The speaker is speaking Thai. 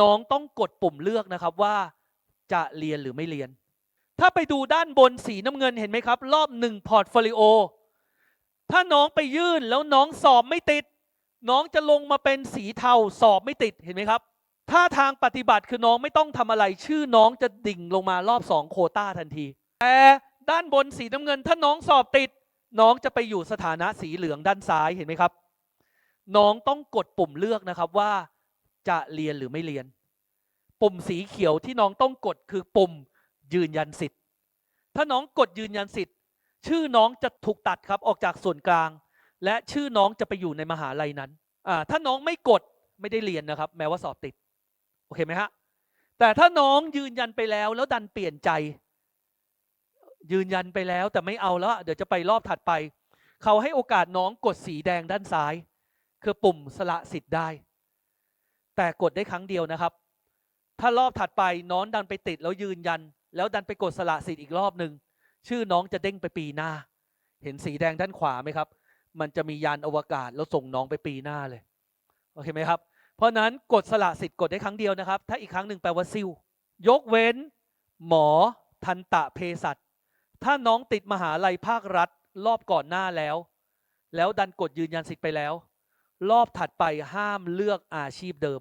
น้องต้องกดปุ่มเลือกนะครับว่าจะเรียนหรือไม่เรียน ถ้าไปดูด้านบนสีน้ำเงินเห็นไหมครับ รอบหนึ่งพอร์ตโฟลิโอถ้าน้องไปยื่นแล้วน้องสอบไม่ติด น้องจะลงมาเป็นสีเทาสอบไม่ติดเห็นไหมครับถ้าทางปฏิบัติคือน้องไม่ต้องทำอะไร ชื่อน้องจะดิ่งลงมารอบสองโคต้าทันที แต่ด้านบนสีน้ำเงิน ถ้าน้องสอบติด น้องจะไปอยู่สถานะสีเหลืองด้านซ้ายเห็นไหมครับ น้องต้องกดปุ่มเลือกนะครับว่า จะเรียนหรือไม่เรียน ปุ่มสีเขียวที่น้องต้องกดคือปุ่มยืนยันสิทธิ์ ถ้าน้องกดยืนยันสิทธิ์ ชื่อน้องจะถูกตัดครับออกจากส่วนกลาง และชื่อน้องจะไปอยู่ในมหาลัยนั้นอ่าถ้าน้องไม่กดไม่ได้เรียนนะครับ แม้ว่าสอบติดโอเคไหมฮะแต่ถ้าน้องยืนยันไปแล้วแล้วดันเปลี่ยนใจ ยืนยันไปแล้วแต่ไม่เอาแล้ว เดี๋ยวจะไปรอบถัดไป เขาให้โอกาสน้องกดสีแดงด้านซ้าย คือปุ่มสละสิทธิ์ได้ แต่กดได้ครั้งเดียวนะครับ ถ้ารอบถัดไปน้องดันไปติดแล้วยืนยัน แล้วดันไปกดสละสิทธิ์อีกรอบหนึ่งชื่อน้องจะเด้งไปปีหน้า เห็นสีแดงด้านขวาไหมครับ มันจะมียานอวกาศแล้วส่งน้องไปปีหน้าเลยโอเคไหมครับเพราะนั้นกดสละสิทธิ์กดได้ครั้งเดียวนะครับ ถ้าอีกครั้งหนึ่งแปลว่าซิลยกเว้น หมอ ทันตะเภสัชถ้าน้องติดมหาลัยภาครัฐ รอบก่อนหน้าแล้ว แล้วดันกดยืนยันสิทธิ์ไปแล้ว รอบถัดไปห้ามเลือกอาชีพเดิม